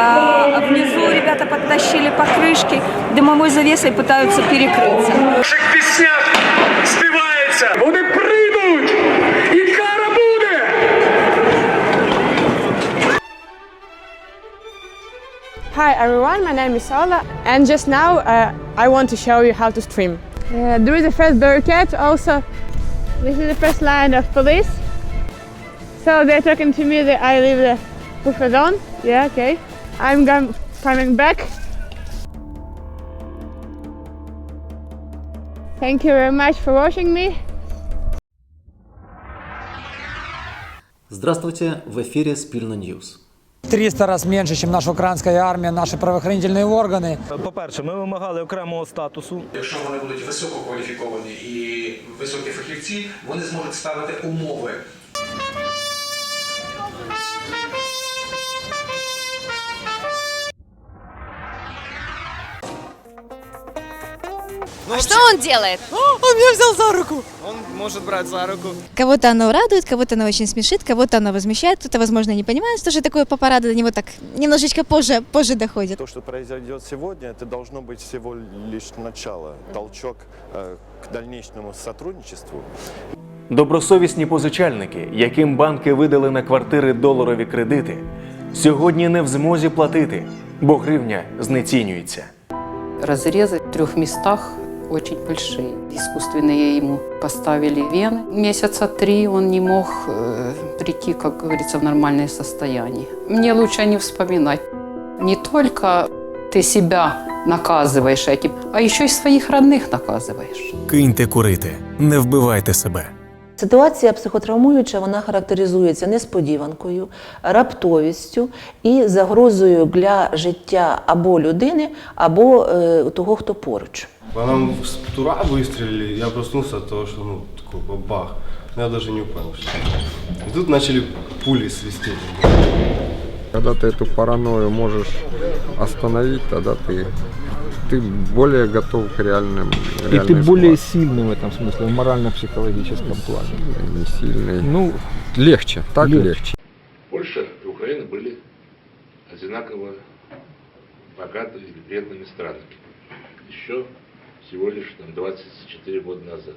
А внизу ребята подтащили покрышки, дымовой завесой пытаются перекрыться. В наших піснях співається. Вони прийдуть! І кара буде! Hi everyone, my name is Ola, and just now uh, I want to show you how to stream. Uh, there is a first barricade also. This is the first line of police. So they're talking to me that I leave the buffer zone. Yeah, okay. I'm gom- coming back. Thank you very much for watching me. Здравствуйте, в эфире Спільно Ньюс. 300 раз меньше, чем наша украинская армия, наши правоохранительные органы. По-перше, ми вимагали окремого статусу. Якщо вони будуть висококваліфіковані і високі фахівці, вони зможуть ставити умови. Что он делает? Кого-то оно радует, кого-то оно очень смешит, кого-то оно возмущает, кто-то, возможно, не понимает, что же такое парада, до него так немножечко позже, позже доходит. То, что произойдет сегодня, это должно быть всего лишь начало, толчок э, к дальнейшему сотрудничеству. Добросовісні позичальники, яким банки видали на квартири доларові кредити, сьогодні не в змозі платити, бо гривня знецінюється. Разрезы в трех местах очень большие. Искусственные ему поставили вены. Месяца три он не мог э, прийти, как говорится, в нормальное состояние. Мне лучше не вспоминать. Не только ты себя наказываешь этим, а еще и своих родных наказываешь. Киньте курити, не вбивайте себе. Ситуація психотравмуюча вона характеризується несподіванкою, раптовістю і загрозою для життя або людини, або е, того, хто поруч. По нам с тура выстрелили, я проснулся от того, что ну, такой бабах. Я даже не понял, что это. И тут начали пули свистеть. Когда ты эту паранойю можешь остановить, тогда ты, ты более готов к реальным І ти більш сильний в этом смысле, в морально-психологическом плане. Не сильный. Ну, легче, так легче. Польща и Украина были одинаково богатыми и бедными странами. Еще всего лишь там, 24 года назад.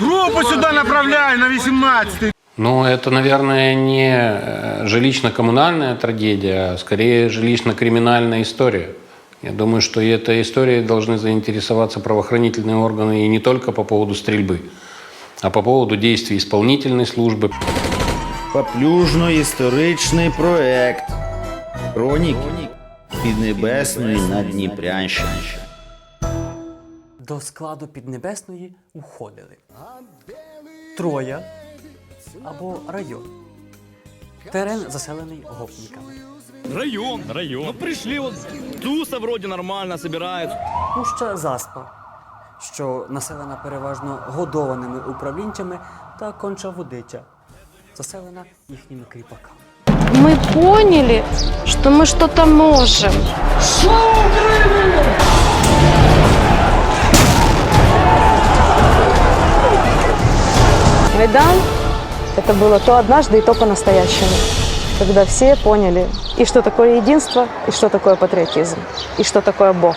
Групу сюди направляй на 18 Ну, это, наверное, не э, жилищно-коммунальная трагедия, а скорее жилищно-криминальная история. Я думаю, что и этой историей должны заинтересоваться правоохранительные органы и не только по поводу стрельбы, а по поводу действий исполнительной службы. Поплюжно-історичний проект. Хроніки Піднебесної Надніпрянщини. До складу Піднебесної уходили Троя або район. Терен заселений гопниками. Район, район. Ну прийшли, от туса вроді нормально собирають. Пуща Заспа, що населена переважно годованими управлінцями та кончаводича, заселена їхніми кріпаками. Мы поняли, что мы что-то можем. Майдан – это было то однажды и то по-настоящему. Когда все поняли, и что такое единство, и что такое патриотизм, и что такое Бог.